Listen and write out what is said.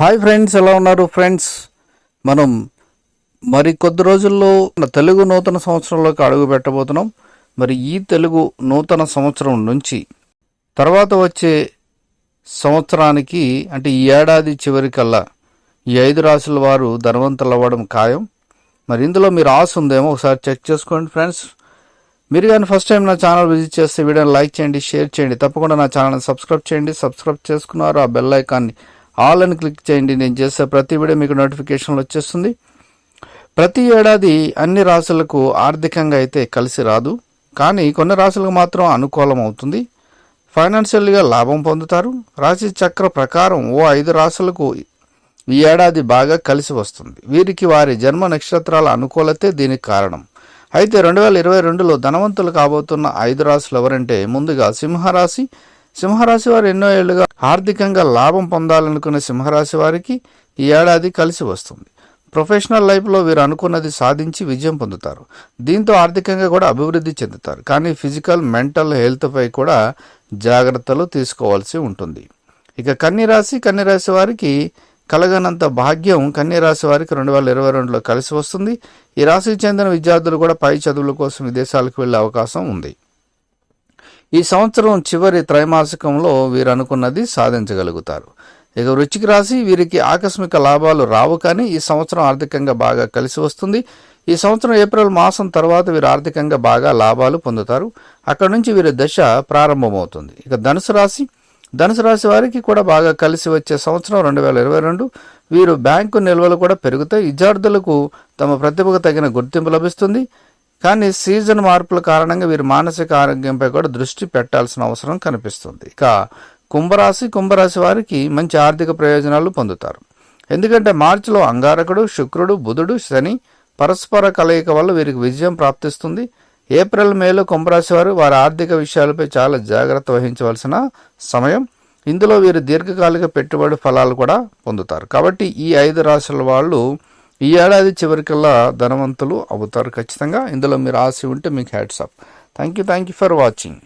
Hi friends ఎలా ఉన్నారు friends మనం మరి కొద్ది రోజుల్లో మన తెలుగు నూతన సంవత్సరంలోకి అడుగు పెట్టబోతున్నాం. మరి ఈ తెలుగు నూతన సంవత్సరం నుంచి తర్వాత వచ్చే సంవత్సరానికి అంటే ఈ ఏడాది చివరికల్లా ఈ ఐదు రాసుల వారు ధనవంతులు అవ్వడం ఖాయం. మరి ఇందులో మీరు ఆశ ఉందేమో ఒకసారి చెక్ చేసుకోండి ఫ్రెండ్స్ మీరు కానీ ఫస్ట్ టైం నా ఛానల్ విజిట్ చేస్తే వీడియోని లైక్ చేయండి షేర్ చేయండి. తప్పకుండా నా ఛానల్ని సబ్స్క్రైబ్ చేయండి. సబ్స్క్రైబ్ చేసుకున్నారు ఆ బెల్ ఐకాన్ని ఆల్ అని క్లిక్ చేయండి. నేను చేసే ప్రతి వీడియో మీకు నోటిఫికేషన్లు వచ్చేస్తుంది. ప్రతి ఏడాది అన్ని రాశులకు ఆర్థికంగా అయితే కలిసి రాదు. కానీ కొన్ని రాశులకు మాత్రం అనుకూలం అవుతుంది. ఫైనాన్షియల్గా లాభం పొందుతారు. రాశి చక్ర ప్రకారం ఓ ఐదు రాశులకు ఈ ఏడాది బాగా కలిసి వస్తుంది. వీరికి వారి జన్మ నక్షత్రాల అనుకూలతే దీనికి కారణం. అయితే రెండు వేల ఇరవై రెండులో ధనవంతులు కాబోతున్న ఐదు రాశులు ఎవరంటే ముందుగా సింహరాశి. సింహరాశి వారు ఎన్నో ఏళ్ళుగా ఆర్థికంగా లాభం పొందాలనుకునే సింహరాశి వారికి ఈ ఏడాది కలిసి వస్తుంది. ప్రొఫెషనల్ లైఫ్లో వీరు అనుకున్నది సాధించి విజయం పొందుతారు. దీంతో ఆర్థికంగా కూడా అభివృద్ధి చెందుతారు. కానీ ఫిజికల్ మెంటల్ హెల్త్పై కూడా జాగ్రత్తలు తీసుకోవాల్సి ఉంటుంది. ఇక కన్యరాశి కన్యరాశి వారికి కలగనంత భాగ్యం కన్యరాశి వారికి రెండు వేల ఇరవై రెండులో కలిసి వస్తుంది. ఈ రాశికి చెందిన విద్యార్థులు కూడా పై చదువుల కోసం విదేశాలకు వెళ్ళే అవకాశం ఉంది. ఈ సంవత్సరం చివరి త్రైమాసికంలో వీరు అనుకున్నది సాధించగలుగుతారు. ఇక వృచ్చిక రాశి వీరికి ఆకస్మిక లాభాలు రావు కానీ ఈ సంవత్సరం ఆర్థికంగా బాగా కలిసి వస్తుంది. ఈ సంవత్సరం ఏప్రిల్ మాసం తర్వాత వీరు ఆర్థికంగా బాగా లాభాలు పొందుతారు. అక్కడ నుంచి వీరి దశ ప్రారంభమవుతుంది. ఇక ధనుసు రాశి ధనుసు రాశి వారికి కూడా బాగా కలిసి వచ్చే సంవత్సరం రెండు వేల ఇరవై రెండు. వీరు బ్యాంకు నిల్వలు కూడా పెరుగుతాయి. విద్యార్థులకు తమ ప్రతిభకు తగిన గుర్తింపు లభిస్తుంది. కానీ సీజన్ మార్పుల కారణంగా వీరు మానసిక ఆరోగ్యంపై కూడా దృష్టి పెట్టాల్సిన అవసరం కనిపిస్తుంది. ఇక కుంభరాశి కుంభరాశి వారికి మంచి ఆర్థిక ప్రయోజనాలు పొందుతారు. ఎందుకంటే మార్చిలో అంగారకుడు శుక్రుడు బుధుడు శని పరస్పర కలయిక వల్ల వీరికి విజయం ప్రాప్తిస్తుంది. ఏప్రిల్ మేలో కుంభరాశి వారు వారి ఆర్థిక విషయాలపై చాలా జాగ్రత్త వహించవలసిన సమయం. ఇందులో వీరు దీర్ఘకాలిక పెట్టుబడి ఫలాలు కూడా పొందుతారు. కాబట్టి ఈ ఐదు రాశుల వాళ్ళు ఈ ఏడాది చివరికల్లా ధనవంతులు అవుతారు ఖచ్చితంగా. ఇందులో మీరు ఆశ ఉంటే మీకు hats off thank you thank you for watching.